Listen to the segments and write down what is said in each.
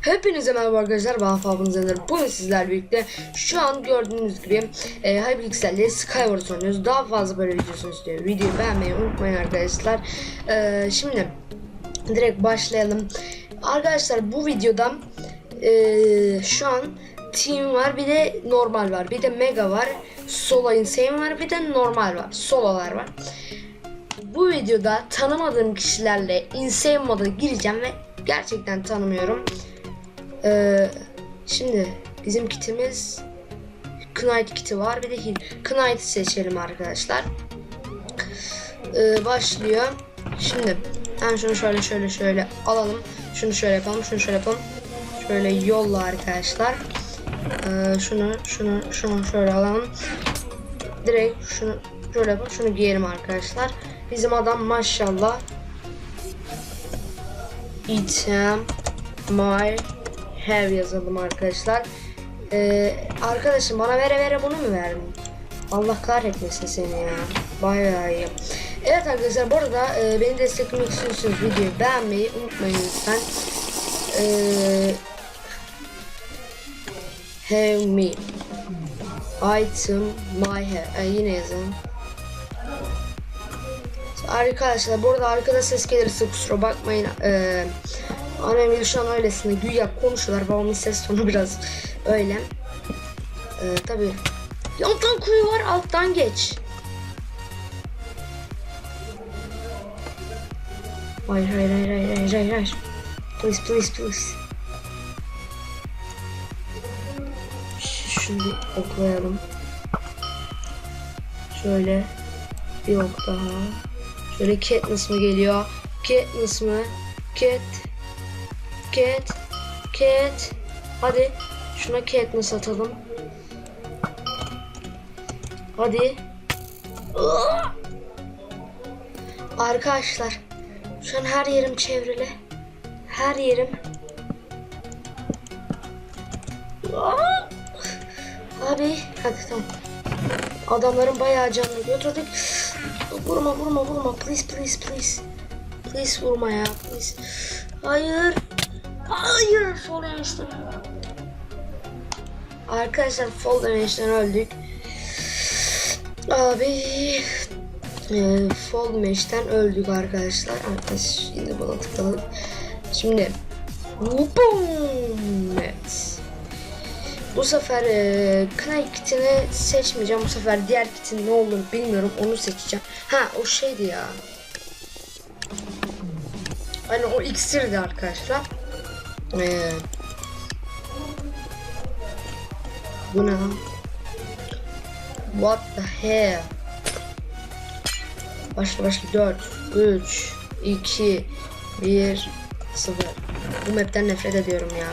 Hepinize merhaba arkadaşlar ben Hafafın Zener Bugün sizlerle birlikte şu an gördüğünüz gibi e, Hypixel'le Skyward oynuyoruz. Daha fazla böyle videosunu istiyorum Videoyu beğenmeyi unutmayın arkadaşlar. E, Şimdi direkt başlayalım. Arkadaşlar bu videoda e, şu an Team var bir de normal var. Bir de Mega var Solo Insane var bir de normal var Sololar var. Bu videoda tanımadığım kişilerle Insane moda gireceğim ve gerçekten tanımıyorum. Ee, şimdi bizim kitimiz Knight kiti var bir de Heal. Knight'ı seçelim arkadaşlar. Ee, başlıyor. Şimdi ben şunu şöyle şöyle şöyle alalım. Şunu şöyle yapalım. Şunu şöyle yapalım. Şöyle yolla arkadaşlar. Ee, şunu şunu şunu şöyle alalım. Direkt şunu şöyle yapalım. Şunu giyelim arkadaşlar. Bizim adam maşallah item my have yazalım arkadaşlar. Ee, arkadaşım bana vere vere bunu mu verdin? Allah kahretmesin seni ya. Bayağı iyi. Evet arkadaşlar bu arada e, beni desteklemek istiyorsanız videoyu beğenmeyi unutmayın lütfen. Ee, have me item my have. Ee, yine yazalım. Arkadaşlar bu arada arkada ses gelirse kusura bakmayın. Ee, annem şu an öylesine güya konuşuyorlar. Babamın ses tonu biraz öyle. Ee, Tabi. Alttan kuyu var alttan geç. Hayır hayır hayır hayır hayır hayır. hayır. Please please please. Şunu oklayalım. Şöyle bir ok daha. Şöyle Katniss mı geliyor? Katniss mı? Cat. Cat. Cat. Hadi. Şuna Katniss atalım. Hadi. Arkadaşlar. Şu an her yerim çevrili. Her yerim. Abi. Hadi tamam. Adamların bayağı canını götürdük. Vurma vurma vurma. Please please please. Please vurma ya. Please. Hayır. Hayır. Fall damage'den. Arkadaşlar fall damage'den öldük. Abi. E, fall öldük arkadaşlar. Arkadaş şimdi buna tıkladım. Şimdi. Boom. Evet. Bu sefer e, Knight kitini seçmeyeceğim. Bu sefer diğer kitin ne olur bilmiyorum. Onu seçeceğim. Ha o şeydi ya. Hani o iksirdi arkadaşlar. Ee, bu ne lan? What the hell? Başla başla 4 3 2 1 0 Bu map'ten nefret ediyorum ya.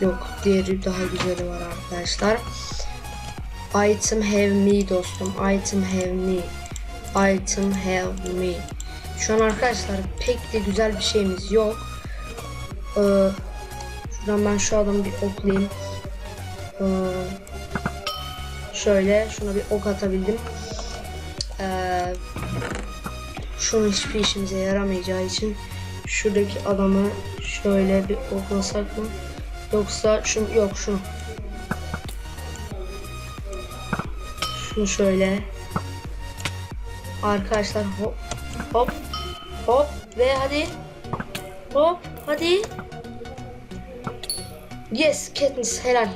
Yok diğeri daha güzeli var arkadaşlar. Item have me dostum. Item have me. Item have me. Şu an arkadaşlar pek de güzel bir şeyimiz yok. Ee, şuradan ben şu adamı bir oklayayım. Ee, şöyle şuna bir ok atabildim. Ee, şunun hiçbir işimize yaramayacağı için şuradaki adamı şöyle bir oklasak mı? Yoksa şunu yok şunu. Şunu şöyle. Arkadaşlar hop hop hop ve hadi hop hadi. Yes Katniss helal.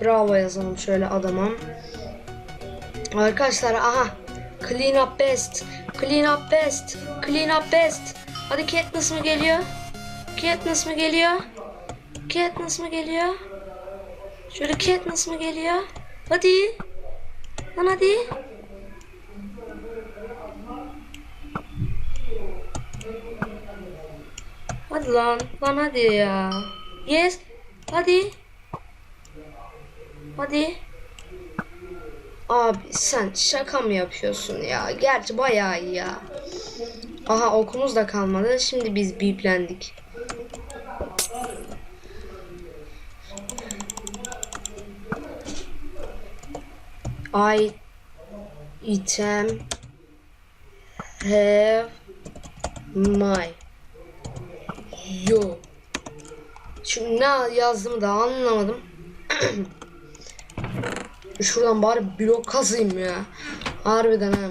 Bravo yazalım şöyle adama. Arkadaşlar aha Clean up best. Clean up best. Clean up best. Hadi Katniss mı geliyor? Katniss mı geliyor? Katniss mı geliyor? Şöyle Katniss mı geliyor? Hadi. Lan hadi. Hadi lan. Lan hadi ya. Yes. Hadi. Hadi. Abi sen şaka mı yapıyorsun ya? Gerçi bayağı iyi ya. Aha okumuz da kalmadı. Şimdi biz biplendik. İtem have my yo Şimdi ne yazdığımı da anlamadım. Şuradan bari blok kazayım ya. Harbiden ha.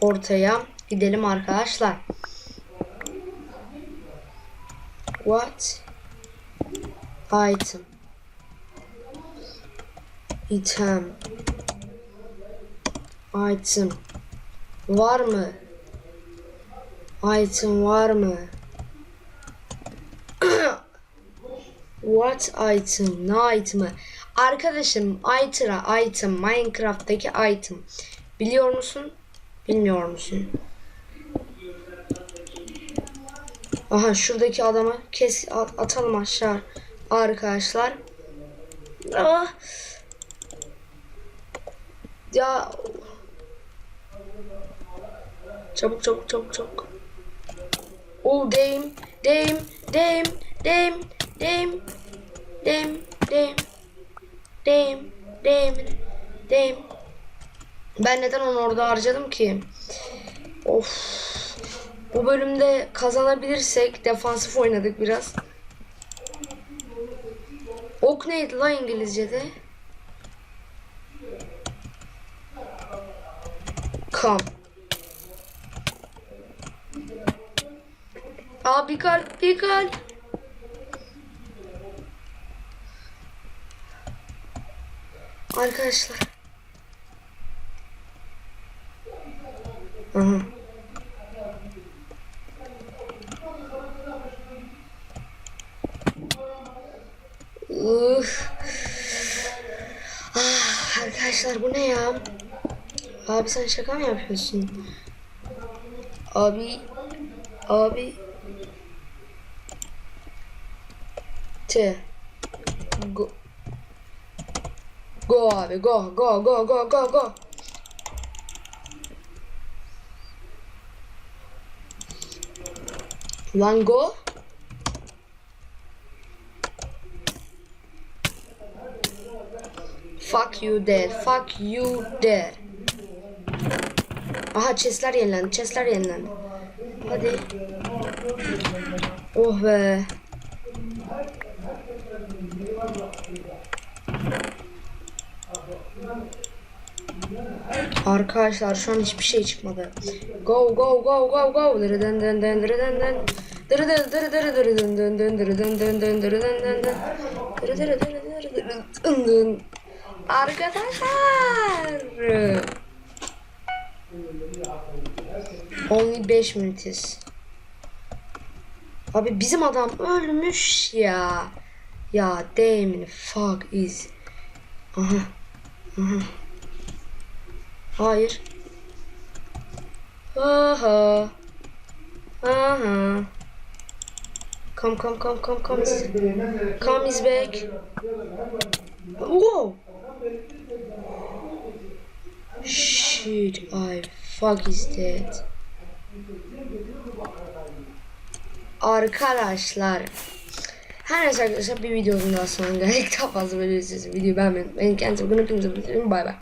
Ortaya gidelim arkadaşlar. What item item item var mı? Item var mı? What item? Ne item'ı? Arkadaşım Itra item Minecraft'taki item. Biliyor musun? Bilmiyor musun? Aha şuradaki adamı kes at- atalım aşağı arkadaşlar. Ah. Ya çabuk çabuk çabuk çabuk. Oh damn damn damn damn damn damn damn damn damn damn ben neden onu orada harcadım ki? Of. Bu bölümde kazanabilirsek defansif oynadık biraz. Ok neydi la İngilizce'de? Come. Aa bir kalp bir kalp. Arkadaşlar. Aha. Uf. Ah, arkadaşlar bu ne ya? Abi sen şaka mı yapıyorsun? Abi abi T Go Go abi go go go go go go Lan go Fuck you there. Fuck you there. Aha chestler yenilendi. Chestler yenilendi. Hadi. Oh be. Arkadaşlar şu an hiçbir şey çıkmadı. Go go go go go. Dırı dın dın dın dırı dın dın. Dırı dırı dırı dırı dırı dın dın dın dırı dın dın dın dırı dın dın. Dırı dırı. Arkadaşlar. Only 5 minutes. Abi bizim adam ölmüş ya. Ya damn fuck is. Aha. Aha. Hayır. Aha. Aha. Come come come come come come is back. Whoa. Shit, I fuck is that. Arkadaşlar. Her neyse arkadaşlar bir videonun daha sonuna. Daha fazla böyle izleyeceğiz. Videoyu beğenmeyi unutmayın. Kendinize bakın. Hepinize bay bay.